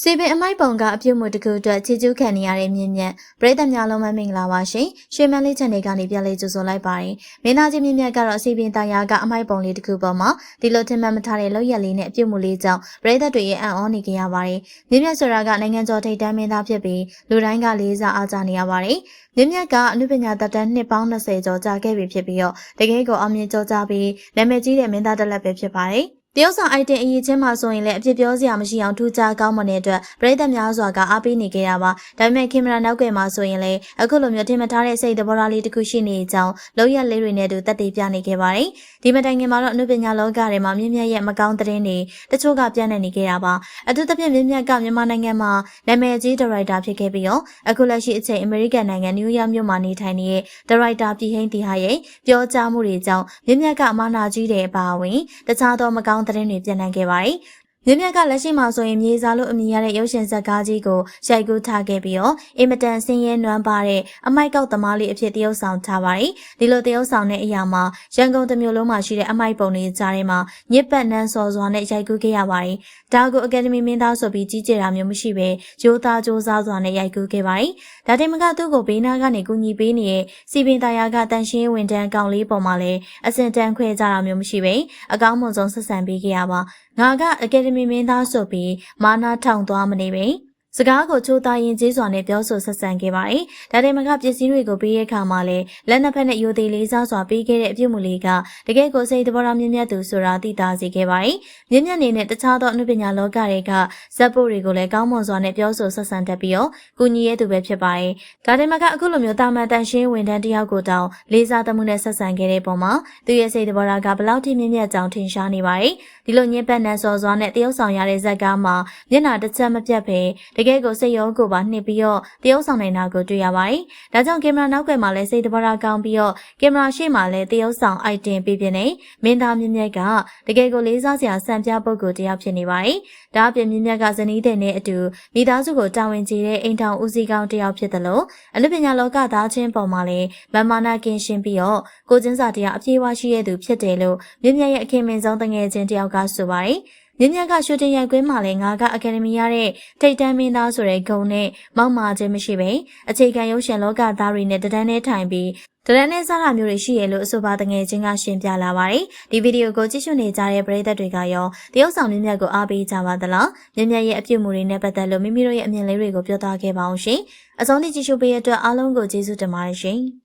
စီပင်အမိုက်ပုံကအပြုတ်မှုတစ်ခုအတွက်ချီကျူးခံနေရတဲ့မြင့်မြတ်ပရိသတ်များလုံးမမင်္ဂလာပါရှင်ရွှေမန်းလေးချန်နယ်ကနေပြန်လေးကြိုဆိုလိုက်ပါတယ်မင်းသားကြီးမြင့်မြတ်ကတော့စီပင်တရားကအမိုက်ပုံလေးတစ်ခုပေါ်မှာဒီလိုထင်မှတ်မထားတဲ့လောက်ရက်လေးနဲ့အပြုတ်မှုလေးကြောင့်ပရိသတ်တွေရဲ့အံ့ဩနေကြရပါတယ်မြင့်မြတ်ဆိုတာကနိုင်ငံကျော်ထိပ်တန်းမင်းသားဖြစ်ပြီးလူတိုင်းကလေးစားအားကြနေရပါတယ်မြင့်မြတ်ကအနုပညာတက်တန်းနှစ်ပေါင်း20ကျော်ကြာခဲ့ပြီဖြစ်ပြီးတော့တကယ်ကိုအောင်မြင်ကြောကြပြီးနာမည်ကြီးတဲ့မင်းသားတစ်လက်ပဲဖြစ်ပါတယ် တရုတ်ဆောင်အိုက်တင်အရေးချင်းမှာဆိုရင်လည်းအပြစ်ပြောစရာမရှိအောင်ထူးခြားကောင်းမွန်တဲ့အတွက်ပြည်သက်များစွာကအားပေးနေကြတာပါဒါပေမဲ့ကင်မရာနောက်ကွယ်မှာဆိုရင်လည်းအခုလိုမျိုးထင်မထားတဲ့စိတ်သဘောထားလေးတစ်ခုရှိနေကြောင်းလောက်ရလေးတွေနဲ့တူတက်တည်ပြနေခဲ့ပါတယ်ဒီမတိုင်ခင်မှာတော့အနုပညာလောကထဲမှာမြင့်မြတ်ရဲ့မကောင်းသတင်းတွေတချို့ကပြန့်နေခဲ့တာပါအထူးသဖြင့်မြင့်မြတ်ကမြန်မာနိုင်ငံမှာနာမည်ကြီးဒါရိုက်တာဖြစ်ခဲ့ပြီးတော့အခုလက်ရှိအချိန်အမေရိကန်နိုင်ငံနယူးယောက်မြို့မှာနေထိုင်နေတဲ့ဒါရိုက်တာပြည်ဟိန်းတီဟာရဲ့ပြောကြားမှုတွေကြောင့်မြင့်မြတ်ကမာနာကြီးတဲ့အပါအဝင်တခြားသောမကောင်းသတင်းတွေပြန့်နှံ့ခဲ့ပါတယ် မြင်းမြတ်ကလက်ရှိမှာဆိုရင်မြေစာလို့အမည်ရတဲ့ရုပ်ရှင်ဇာတ်ကားကြီးကိုရိုက်ကူးထားခဲ့ပြီးတော့အင်မတန်ဆင်းရဲနွမ်းပါတဲ့အမိုက်ကောက်သမားလေးအဖြစ်တရုပ်ဆောင်ထားပါတယ်။ဒီလိုတရုပ်ဆောင်တဲ့အရာမှာရန်ကုန်တစ်မျိုးလုံးမှာရှိတဲ့အမိုက်ပုံတွေကြားထဲမှာညစ်ပတ်နှန်းစော်စွာနဲ့ရိုက်ကူးခဲ့ရပါတယ်။ဒါကိုအကယ်ဒမီမင်းသားဆိုပြီးကြီးကြတာမျိုးမရှိပဲရိုးသားကြိုးစားစွာနဲ့ရိုက်ကူးခဲ့ပါတယ်။ဒါတင်မကသူ့ကိုဘေးနားကနေကူညီပေးနေတဲ့စီပင်တရားကတန်ရှင်းဝင်တန်းကောင်လေးပေါ်မှာလည်းအစင်တန်းခွဲကြတာမျိုးမရှိပဲအကောင်းမွန်ဆုံးဆက်ဆံပေးခဲ့ရပါ။ငါကအကယ်ဒမီမင်းသားဆိုပြီးမာနာထောင်သွားမနေပဲ စကားကိုချိုးသားရင်ကျေးစွာနဲ့ပြောဆိုဆက်ဆံခဲ့ပါတယ်။ဒါတင်မကပစ္စည်းတွေကိုပေးတဲ့အခါမှာလည်းလက်နှစ်ဖက်နဲ့ယိုသေးလေးစားစွာပေးခဲ့တဲ့အပြုတ်မှုလေးကတကယ်ကိုစိတ်သဘောထားမြင့်မြတ်သူဆိုတာသိတာစေခဲ့ပါတယ်။မြင့်မြတ်နေနဲ့တခြားသောအနုပညာလောကတွေကဇက်ပို့တွေကိုလည်းကောင်းမွန်စွာနဲ့ပြောဆိုဆက်ဆံတတ်ပြီးတော့ကုညီရဲ့သူပဲဖြစ်ပါတယ်။ဒါတင်မကအခုလိုမျိုးတာမန်တန်ရှင်းဝန်ထမ်းတယောက်ကိုတောင်လေးစားသမှုနဲ့ဆက်ဆံခဲ့တဲ့ပုံမှာသူရဲ့စိတ်သဘောထားကဘလောက်ထိမြင့်မြတ်ကြောင်ထင်ရှားနေပါတယ်။ဒီလိုညှဉ်းပန်းနှံစော်စွာနဲ့တရုပ်ဆောင်ရတဲ့ဇက်ကားမှာမျက်နှာတစ်ချက်မပြတ်ပဲတကယ်ကိုစိတ်ရောကိုပါနှိပ်ပြီးတော့တရုပ်ဆောင်နေတာကိုတွေ့ရပါတယ်။ဒါကြောင့်ကင်မရာနောက်ကယ်မှာလည်းစိတ်တဘာကောင်းပြီးတော့ကင်မရာရှေ့မှာလည်းတရုပ်ဆောင်အိုက်တင်ပြပြနေမင်းသားမြင့်မြတ်ကတကယ်ကိုလေးစားစရာစံပြပုဂ္ဂိုလ်တစ်ယောက်ဖြစ်နေပါတယ်။ဒါအပြင်မြင့်မြတ်ကဇနီးတဲ့နဲ့အတူမိသားစုကိုတာဝန်ကျေတဲ့အိမ်ထောင်ဦးစီးကောင်းတစ်ယောက်ဖြစ်တယ်လို့အနုပညာလောကသားချင်းပေါ်မှာလည်းမမနာကင်းရှင်းပြီးတော့ကိုချင်းစာတရားအပြည့်အဝရှိတဲ့သူဖြစ်တယ်လို့မြင့်မြတ်ရဲ့အခင်မင်းဆုံးတငယ်ချင်းတစ်ယောက်ကဆိုပါတယ်။ မြင်းမြတ်ကရှူတင်ရိုက်ကွင်းမှာလည်းငါကအကယ်ဒမီရတဲ့ထိတ်တန်းမင်းသားဆိုတဲ့ဂုံနဲ့မောက်မာခြင်းမရှိပဲအခြေခံရုပ်ရှင်လောကသားတွေနဲ့တဒန်းနဲ့ထိုင်ပြီးတရန်နဲ့စားတာမျိုးတွေရှိရလို့အဆိုပါတငယ်ချင်းကရှင်းပြလာပါတယ်ဒီဗီဒီယိုကိုကြည့်ရှုနေကြတဲ့ပရိသတ်တွေကရောတရုတ်ဆောင်မြင့်မြတ်ကိုအားပေးကြပါသလားမြင့်မြတ်ရဲ့အပြုတ်မှုတွေနဲ့ပတ်သက်လို့မိမိတို့ရဲ့အမြင်လေးတွေကိုပြောသားခဲ့ပါအောင်ရှင်အဆုံးထိကြည့်ရှုပေးတဲ့အတွက်အားလုံးကိုကျေးဇူးတင်ပါတယ်ရှင်